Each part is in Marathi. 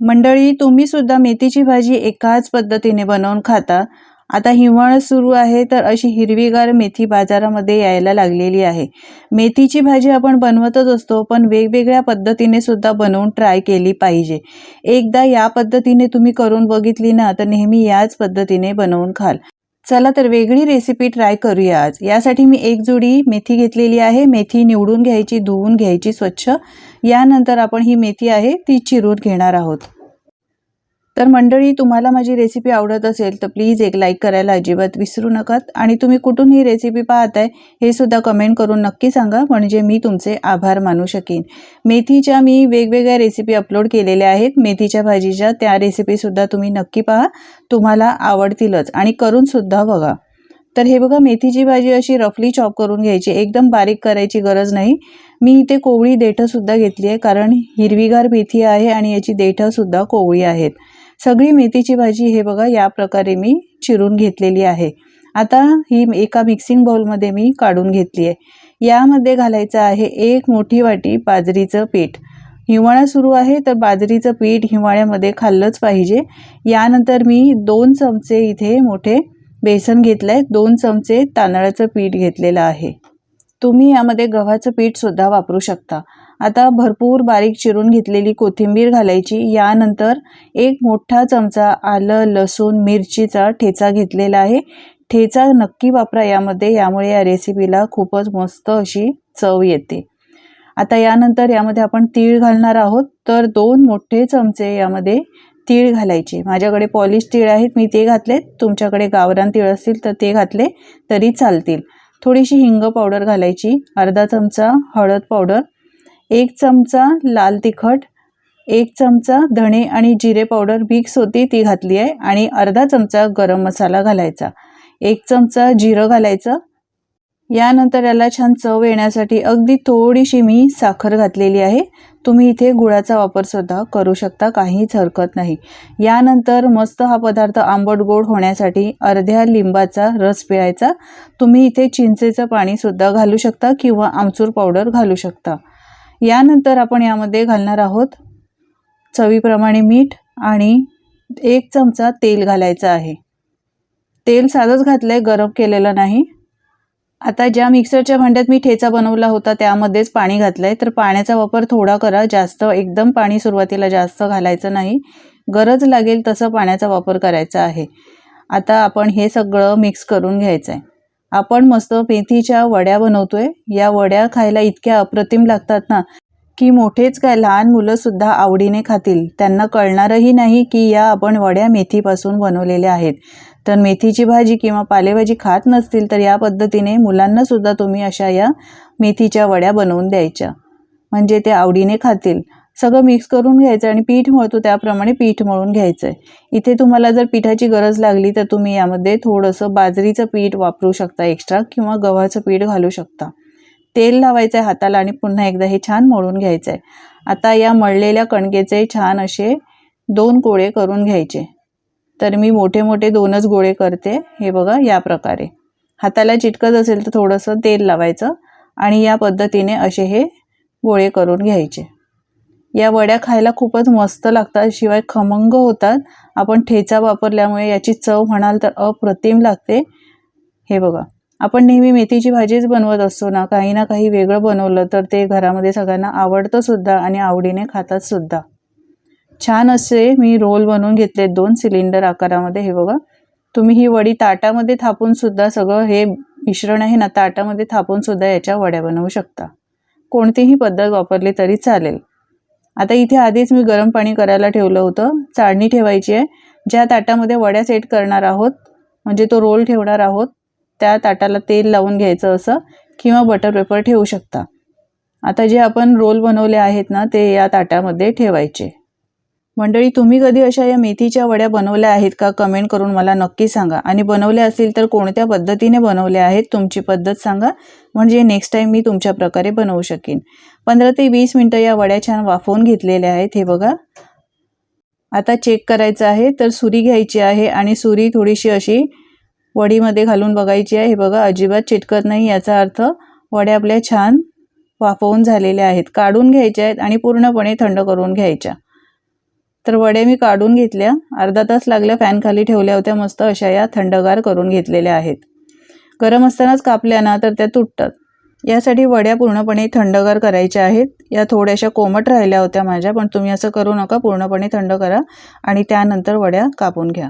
मंडळी तुम्ही सुद्धा मेथीची भाजी एकाच पद्धतीने बनवून खाता. आता हिवाळा सुरू आहे तर अशी हिरवीगार मेथी बाजारामध्ये यायला लागलेली आहे. मेथीची भाजी आपण बनवतच असतो पण वेगवेगळ्या पद्धतीने सुद्धा बनवून ट्राय केली पाहिजे. एकदा या पद्धतीने तुम्ही करून बघितली ना तर नेहमी याच पद्धतीने बनवून खाल. चला तर वेगळी रेसिपी ट्राय करूया आज. यासाठी मी एक जोडी मेथी घेतलेली आहे. मेथी निवडून घ्यायची धुवून घ्यायची स्वच्छ. यानंतर आपण ही मेथी आहे ती चिरून घेणार आहोत. तर मंडळी तुम्हाला माझी रेसिपी आवडत असेल तर प्लीज एक लाईक करायला अजिबात विसरू नका आणि तुम्ही कुठून ही रेसिपी पाहताय हे सुद्धा कमेंट करून नक्की सांगा म्हणजे मी तुमचे आभार मानू शकेन. मेथीच्या मी वेगवेगळ्या रेसिपी अपलोड केलेल्या आहेत. मेथीच्या भाजीच्या त्या रेसिपीसुद्धा तुम्ही नक्की पहा. तुम्हाला आवडतीलच. आणि करूनसुद्धा बघा. तर हे बघा मेथीची भाजी अशी रफली चॉप करून घ्यायची. एकदम बारीक करायची गरज नाही. मी इथे कोवळी देठंसुद्धा घेतली आहे कारण हिरवीगार मेथी आहे आणि याची देठंसुद्धा कोवळी आहेत. सगळी मेथीची भाजी हे बघा या प्रकारे मी चिरून घेतलेली आहे. आता ही एका मिक्सिंग बाउलमध्ये मी काढून घेतली आहे यामध्ये घालायचं आहे एक मोठी वाटी बाजरीचं पीठ. हिवाळा सुरू आहे तर बाजरीचं पीठ हिवाळ्यामध्ये खाल्लंच पाहिजे. यानंतर मी दोन चमचे इथे मोठे बेसन घेतलं आहे दोन चमचे तांदळाचं पीठ घेतलेलं आहे. तुम्ही यामध्ये गव्हाचं पीठसुद्धा वापरू शकता. आता भरपूर बारीक चिरून घेतलेली कोथिंबीर घालायची. यानंतर एक मोठा चमचा आलं लसूण मिरचीचा ठेचा घेतलेला आहे. ठेचा नक्की वापरा यामध्ये यामुळे या रेसिपीला खूपच मस्त अशी चव येते. आता यानंतर यामध्ये आपण तीळ घालणार आहोत. तर दोन मोठे चमचे यामध्ये तीळ घालायचे. माझ्याकडे पॉलिश तीळ आहेत मी ते घातलेत. तुमच्याकडे गावरान तीळ असतील तर ते घातले तरी चालतील. थोडीशी हिंग पावडर घालायची अर्धा चमचा हळद पावडर एक चमचा लाल तिखट एक चमचा धणे आणि जिरे पावडर मिक्स होती ती घातली आहे आणि अर्धा चमचा गरम मसाला घालायचा. एक चमचा जिरं घालायचं. यानंतर याला छान चव येण्यासाठी अगदी थोडीशी मी साखर घातलेली आहे. तुम्ही इथे गुळाचा वापरसुद्धा करू शकता काहीच हरकत नाही. यानंतर मस्त हा पदार्थ आंबट गोड होण्यासाठी अर्ध्या लिंबाचा रस पिळायचा. तुम्ही इथे चिंचेचं पाणीसुद्धा घालू शकता किंवा आमचूर पावडर घालू शकता. यानंतर आपण यामध्ये घालणार आहोत चवीप्रमाणे मीठ आणि एक चमचा तेल घालायचं आहे. तेल साधंच घातलं आहे गरम केलेलं नाही. आता ज्या मिक्सरच्या भांड्यात मी ठेचा बनवला होता त्यामध्येच पाणी घातलं आहे तर पाण्याचा वापर थोडा करा जास्त एकदम पाणी सुरुवातीला जास्त घालायचं नाही. गरज लागेल तसं पाण्याचा वापर करायचा आहे. आता आपण हे सगळं मिक्स करून घ्यायचं आहे आपण मस्त मेथीच्या वड्या बनवतोय. या वड्या खायला इतक्या अप्रतिम लागतात ना की मोठेच काय लहान मुलंसुद्धा आवडीने खातील. त्यांना कळणारही नाही की या आपण वड्या मेथीपासून बनवलेल्या आहेत. तर मेथीची भाजी किंवा पालेभाजी खात नसतील तर या पद्धतीने मुलांनासुद्धा तुम्ही अशा या मेथीच्या वड्या बनवून द्यायच्या. म्हणजे ते आवडीने खातील. सगळं मिक्स करून घ्यायचं आणि पीठ मळतो त्याप्रमाणे पीठ मळून घ्यायचं आहे इथे तुम्हाला जर पिठाची गरज लागली तर तुम्ही यामध्ये थोडंसं बाजरीचं पीठ वापरू शकता एक्स्ट्रा किंवा गव्हाचं पीठ घालू शकता. तेल लावायचं आहे हाताला आणि पुन्हा एकदा हे छान मळून घ्यायचं आहे आता या मळलेल्या कणकेचे छान असे दोन गोळे करून घ्यायचे. तर मी मोठे मोठे दोनच गोळे करते. हे बघा या प्रकारे. हाताला चिटकत असेल तर थोडंसं तेल लावायचं आणि या पद्धतीने असे हे गोळे करून घ्यायचे. या वड्या खायला खूपच मस्त लागतात शिवाय खमंग होतात. आपण ठेचा वापरल्यामुळे याची चव म्हणाल तर अप्रतिम लागते. हे बघा आपण नेहमी मेथीची भाजीच बनवत असतो ना काही ना काही वेगळं बनवलं तर ते घरामध्ये सगळ्यांना आवडतं सुद्धा आणि आवडीने खातात सुद्धा. छान असे मी रोल बनवून घेतले दोन सिलेंडर आकारामध्ये हे बघा. तुम्ही ही वडी ताटामध्ये थापून सुद्धा सगळं हे मिश्रण आहे ना ताटामध्ये थापून सुद्धा याच्या वड्या बनवू शकता. कोणतीही पद्धत वापरली तरी चालेल. आता इथे आधीच मी गरम पाणी करायला ठेवलं होतं. चाळणी ठेवायची आहे. ज्या ताटामध्ये वड्या सेट करणार आहोत म्हणजे तो रोल ठेवणार आहोत त्या ताटाला तेल लावून घ्यायचं असं किंवा बटर पेपर ठेवू शकता. आता जे आपण रोल बनवले आहेत ना ते या ताटामध्ये ठेवायचे. मंडळी तुम्ही कधी अशा या मेथीच्या वड्या बनवल्या आहेत का? कमेंट करून मला नक्की सांगा. आणि बनवल्या असतील तर कोणत्या पद्धतीने बनवल्या आहेत? तुमची पद्धत सांगा. म्हणजे नेक्स्ट टाईम मी तुमच्या प्रकारे बनवू शकेन. पंधरा ते वीस मिनटं या वड्या छान वाफवून घेतलेल्या आहेत. हे बघा. आता चेक करायचं आहे तर सुरी घ्यायची आहे आणि सुरी थोडीशी अशी वडीमध्ये घालून बघायची आहे. हे बघा अजिबात चिटकत नाही याचा अर्थ वड्या आपल्या छान वाफवून झालेल्या आहेत. काढून घ्यायच्या आहेत आणि पूर्णपणे थंड करून घ्यायच्या. तर वड्या मी काढून घेतल्या. अर्धा तास लागल्या फॅन खाली ठेवल्या होत्या. मस्त अशा या थंडगार करून घेतलेल्या आहेत. गरम असतानाच कापल्या ना तर त्या तुटतात. यासाठी वड्या पूर्णपणे थंडगार करायच्या आहेत. या थोड्याशा कोमट राहिल्या होत्या माझ्या पण तुम्ही असं करू नका. पूर्णपणे थंड करा आणि त्यानंतर वड्या कापून घ्या.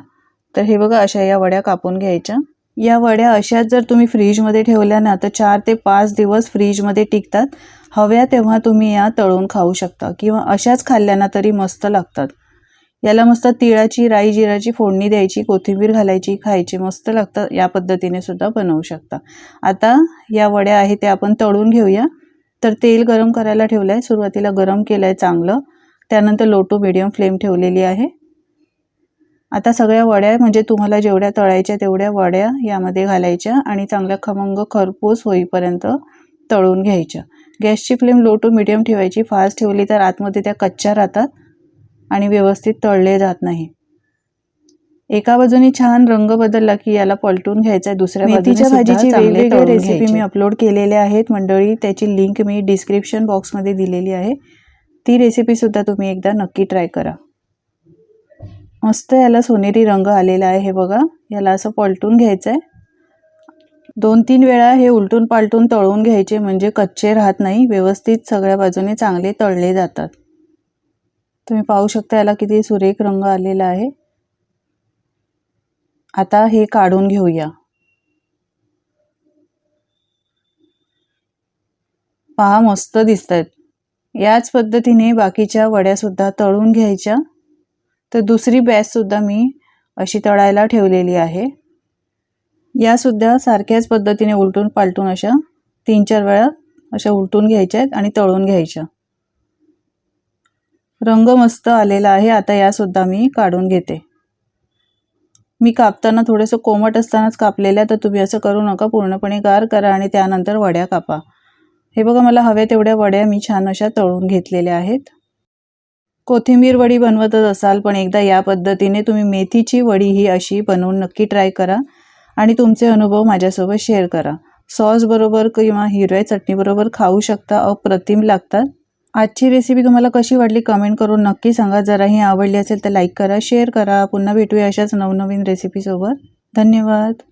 तर हे बघा अशा या वड्या कापून घ्यायच्या. या वड्या अशाच जर तुम्ही फ्रीजमध्ये ठेवल्या ना तर चार ते पाच दिवस फ्रीजमध्ये टिकतात. हव्या तेव्हा तुम्ही या तळून खाऊ शकता किंवा अशाच खाल्ल्या ना तरी मस्त लागतात. याला मस्त तिळाची राई जिराची फोडणी द्यायची कोथिंबीर घालायची खायची मस्त लागतं. या पद्धतीने सुद्धा बनवू शकता. आता या वड्या आहेत त्या आपण तळून घेऊया. तर तेल गरम करायला ठेवलं आहे सुरुवातीला गरम केलं आहे चांगलं. त्यानंतर लो टू मिडियम फ्लेम ठेवलेली आहे. आता सगळ्या वड्या म्हणजे तुम्हाला जेवढ्या तळायच्या तेवढ्या वड्या यामध्ये घालायच्या आणि चांगल्या खमंग खरपूस होईपर्यंत तळून घ्यायच्या. गॅसची फ्लेम लो टू मिडियम ठेवायची. फास्ट ठेवली तर आतमध्ये त्या कच्च्या राहतात. आणि व्यवस्थित तळले जात नाही. एका बाजूने छान रंग बदलला की याला पलटून घ्यायचा आहे दुसऱ्या मेथीच्या भाजीची वेगवेगळ्या रेसिपी मी अपलोड केलेल्या आहेत. मंडळी त्याची लिंक मी डिस्क्रिप्शन बॉक्समध्ये दिलेली आहे. ती रेसिपी सुद्धा तुम्ही एकदा नक्की ट्राय करा. मस्त याला सोनेरी रंग आलेला आहे हे बघा. याला असं पलटून घ्यायचं आहे दोन तीन वेळा हे उलटून पालटून तळून घ्यायचे म्हणजे कच्चे राहत नाही. व्यवस्थित सगळ्या बाजूने चांगले तळले जातात. तुम्ही पाहू शकता याला किती सुरेख रंग आलेला आहे. आता हे काढून घेऊया. पहा मस्त दिसत आहेत याच पद्धतीने बाकीच्या वड्यासुद्धा तळून घ्यायच्या. तर दुसरी बॅचसुद्धा मी अशी तळायला ठेवलेली आहे. यासुद्धा सारख्याच पद्धतीने उलटून पालटून अशा तीन चार वेळा अशा उलटून घ्यायच्या आहेत आणि तळून घ्यायच्या. रंग मस्त आलेला आहे आता यासुद्धा मी काढून घेते. मी कापताना थोडंसं कोमट असतानाच कापलेल्या तर तुम्ही असं करू नका पूर्णपणे गार करा आणि त्यानंतर वड्या कापा. हे बघा मला हव्या तेवढ्या वड्या मी छान अशा तळून घेतलेल्या आहेत. कोथिंबीर वडी बनवतच असाल पण एकदा या पद्धतीने तुम्ही मेथीची वडी ही अशी बनवून नक्की ट्राय करा आणि तुमचे अनुभव माझ्यासोबत शेअर करा. सॉसबरोबर किंवा हिरव्या चटणीबरोबर खाऊ शकता अप्रतिम लागतात. आजची रेसिपी तुम्हाला कशी वाटली कमेंट करून नक्की सांगा. जराही आवडली असेल तर लाईक करा शेअर करा. पुन्हा भेटूया अशाच नवनवीन रेसिपीसोबत धन्यवाद.